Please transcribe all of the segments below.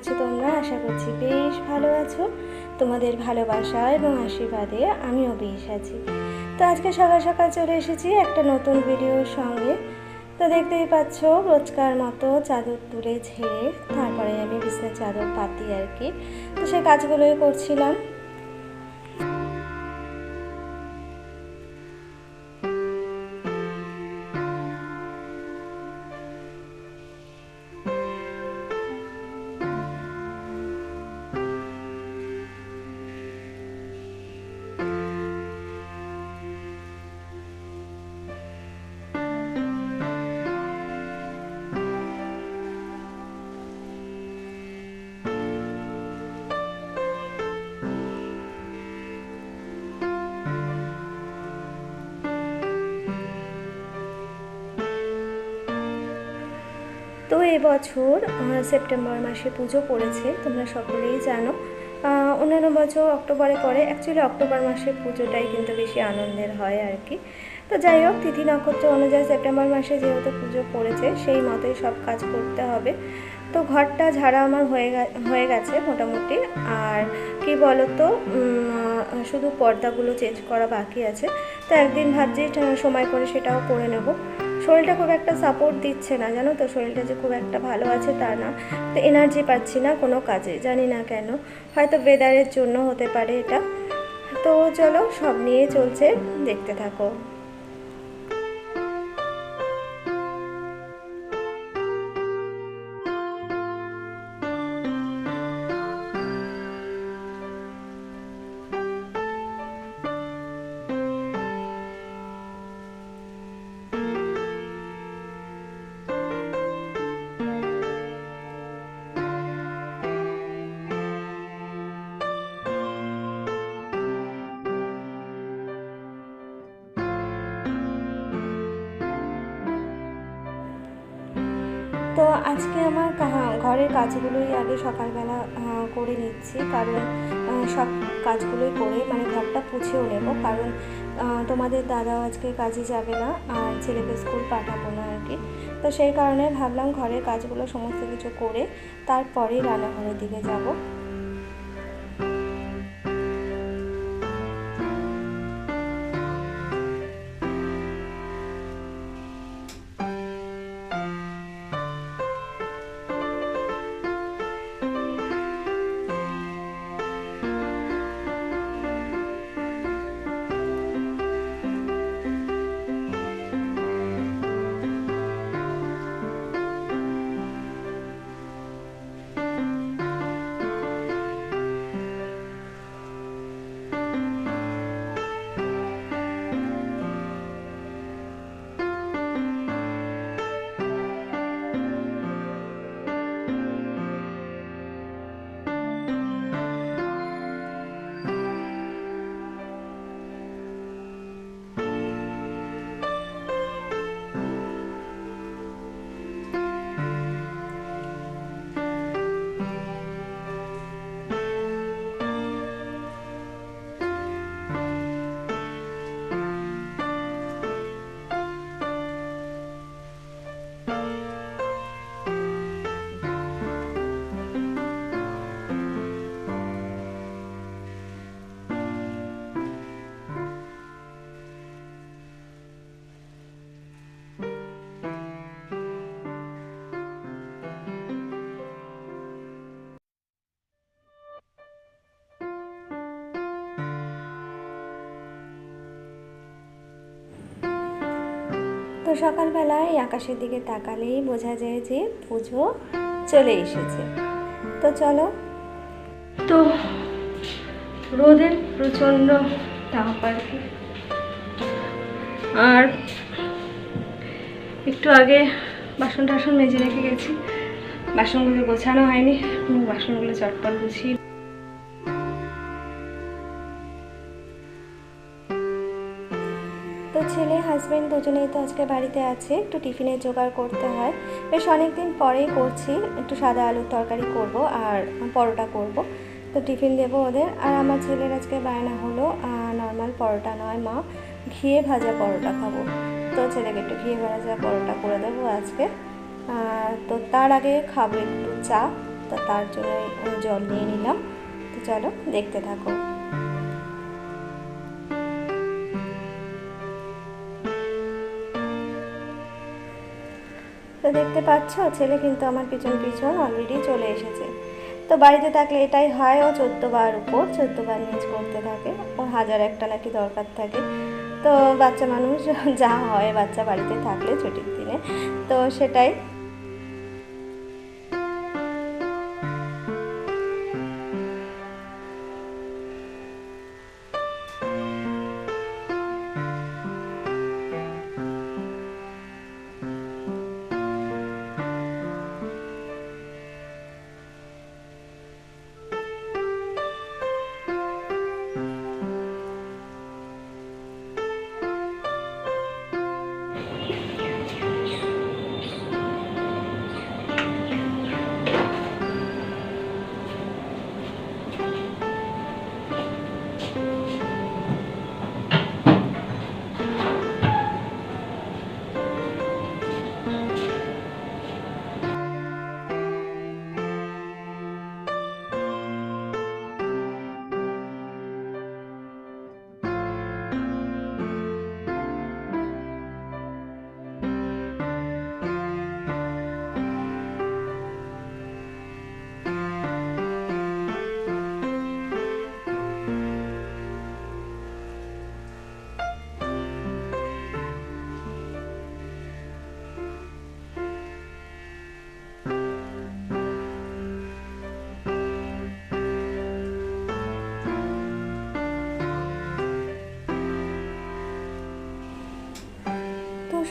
আছো তোমরা? আশা করছি বেশ ভালো আছো। তোমাদের ভালোবাসা এবং আশীর্বাদে আমিও বেশ আছি। তো আজকে সকাল সকাল চলে এসেছি একটা নতুন ভিডিওর সঙ্গে। তো দেখতেই পাচ্ছ, রোজকার মতো চাদর তুলে ঝেড়ে তারপরে আমি বিছনার চাদর পাতি আর কি। তো সে কাজগুলোই করছিলাম। এবছর সেপ্টেম্বর মাসে পুজো পড়েছে, তোমরা সকলেই জানো। অন্যান্য বছর অক্টোবরে পরে অ্যাকচুয়ালি অক্টোবর মাসে পুজোটাই কিন্তু বেশি আনন্দের হয় আর কি। তো যাই হোক, তিথি নক্ষত্র অনুযায়ী সেপ্টেম্বর মাসে যেহেতু পুজো পড়েছে, সেই মতোই সব কাজ করতে হবে। তো ঘরটা ঝাড়া আমার হয়ে হয়ে গেছে মোটামুটি। আর কি বলতো শুধু পর্দাগুলো চেঞ্জ করা বাকি আছে। তো একদিন ভাবছি সময় করে সেটাও করে নেব। শরীরটা খুব একটা সাপোর্ট দিচ্ছে না, জানো তো? শরীরটা যে খুব একটা ভালো আছে তা না। তো এনার্জি পাচ্ছি না কোনো কাজে, জানি না কেন। হয়তো ওয়েদারের জন্য হতে পারে এটা। তো চলো, সব নিয়ে চলছে। দেখতে থাকো। আজকে আমার ঘরের কাজগুলোই আগে সকালবেলা করে নিচ্ছি। কারণ সব কাজগুলোই করে মানে ঘরটা পুছেও নেব। কারণ তোমাদের দাদাও আজকে কাজে যাবে না, আর ছেলেকে স্কুল পাঠাবো না আর কি। তো সেই কারণে ভাবলাম ঘরের কাজগুলো সমস্ত কিছু করে তারপরেই রান্নাঘরের দিকে যাব। তো সকালবেলায় আকাশের দিকে তাকালেই বোঝা যায় যে পুজো চলে এসেছে। তো চলো। তো রোদের প্রচণ্ড তাপ আর কি। আর একটু আগে বাসন টাসন মেজে রেখে গেছি। বাসনগুলো গোছানো হয়নি বাসনগুলো চটপট গুছিয়ে দুজনেই তো আজকে বাড়িতে আছে। একটু টিফিনের জোগাড় করতে হয়। বেশ অনেক দিন পরেই করছি। একটু সাদা আলুর তরকারি করব আর পরোটা করব। তো টিফিন দেবো ওদের। আর আমার ছেলের আজকে বায়না হলো নর্মাল পরোটা নয় মা, ঘিয়ে ভাজা পরোটা খাব। তো ছেলেকে একটু ঘিয়ে ভাজা পরোটা করে দেবো আজকে। তো তার আগে খাব একটু চা। তো তার জন্য জল নিয়ে নিলাম। তো চলো দেখতে থাকো। দেখতে পাচ্ছ, ছেলে কিন্তু আমার পিছন পিছন অলরেডি চলে এসেছে। তো বাড়িতে থাকলে এটাই হয়, ও চোদ্দ বার উপর, চোদ্দ বার নিচ করতে থাকে। ওর হাজার একটা নাকি দরকার থাকে। তো বাচ্চা মানুষ, যা হয়, বাচ্চা বাড়িতে থাকলে ছুটির দিনে। তো সেটাই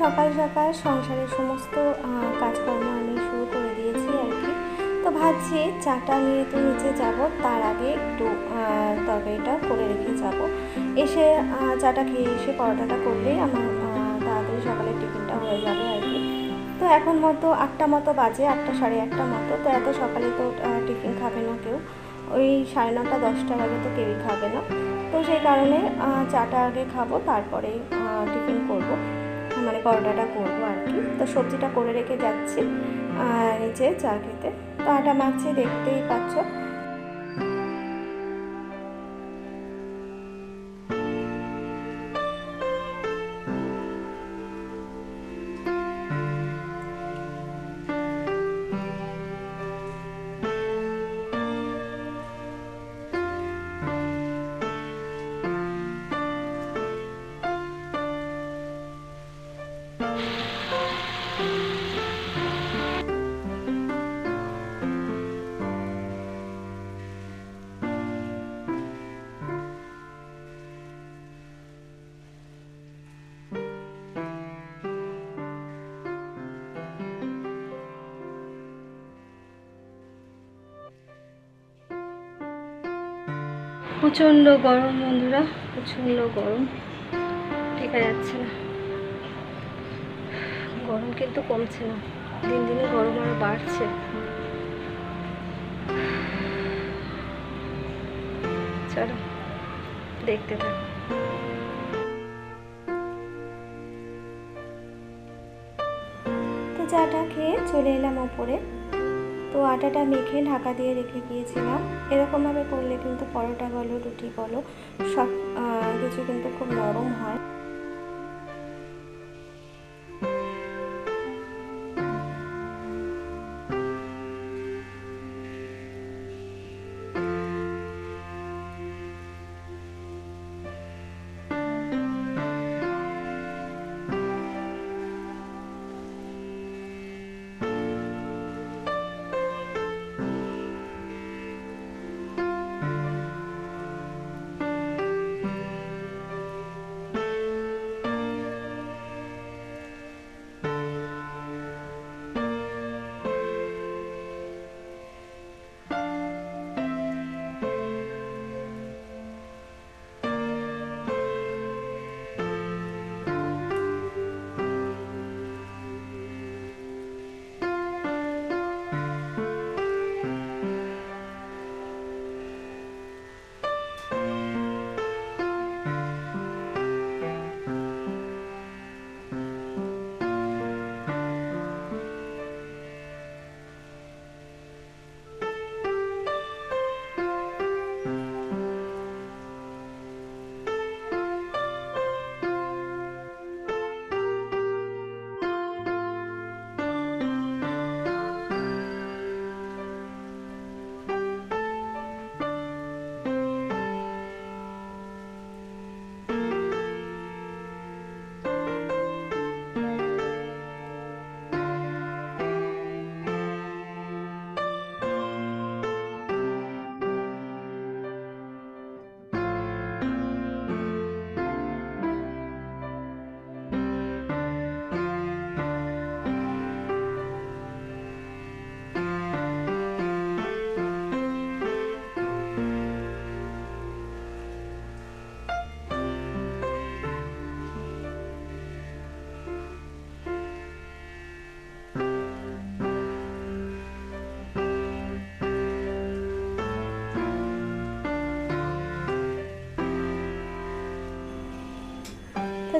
সকাল সকাল সংসারের সমস্ত কাজকর্ম আমি শুরু করে দিয়েছি আর কি। তো ভাবছি চাটা নিয়ে তো নিচে যাব, তার আগে একটু তরকারিটা করে রেখে যাব। এসে চাটা খেয়ে এসে পরোটাটা করলেই আমার তাড়াতাড়ি সকালে টিফিনটা হয়ে যাবে আর কি। তো এখন মতো আটটা মতো বাজে, আটটা সাড়ে আটটা মতো। তো এত সকালে তো টিফিন খাবে না কেউ। ওই সাড়ে নটা দশটার আগে তো কেউই খাবে না। তো সেই কারণে চাটা আগে খাব তারপরে টিফিন করব। মানে পরোটাটা করব আর কি। তো সবজিটা করে রেখে যাচ্ছি নিচে চা খেতে। তো আটা মাখছি, দেখতেই পাচ্ছ। প্রচণ্ড গরম বন্ধুরা, প্রচণ্ড গরম। টেকা যাচ্ছে না। গরম কিন্তু কমছে না। দিন দিনে গরম আরও বাড়ছে। চলো, দেখতে থাকো। তো চাটা খেয়ে চলে এলাম ওপরে। তো আটাটা মেখে ঢাকা দিয়ে রেখে গিয়েছিলাম। এরকমভাবে করলে কিন্তু পরোটা বলো, রুটি বলো, সব কিছু কিন্তু খুব নরম হয়।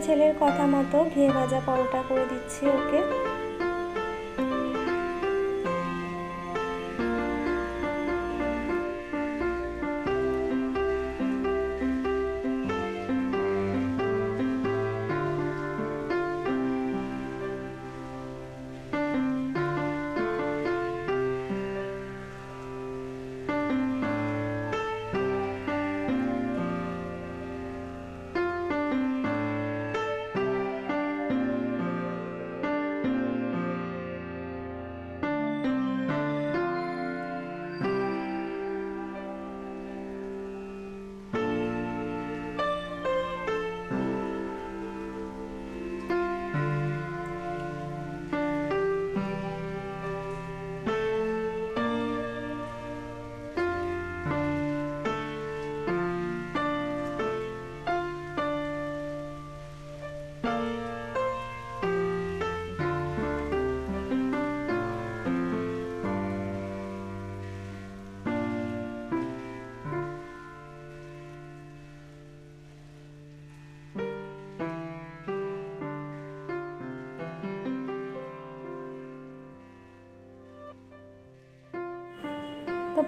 ছেলের কথা মতো ঘিয়ে ভাজা পরোটা করে দিচ্ছি ওকে।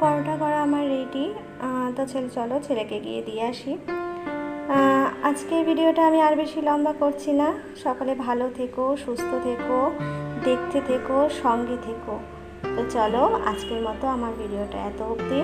পরোটা করা আমার রেডি তো ছেলে, চলো ছেলেকে গিয়ে দিয়ে আসি। আজকের ভিডিওটা আমি আর বেশি লম্বা করছি না। সকলে ভালো থেকো, সুস্থ থেকো, দেখতে থেকো, সঙ্গে থেকো। তো চলো, আজকের মতো আমার ভিডিওটা এত অবধি।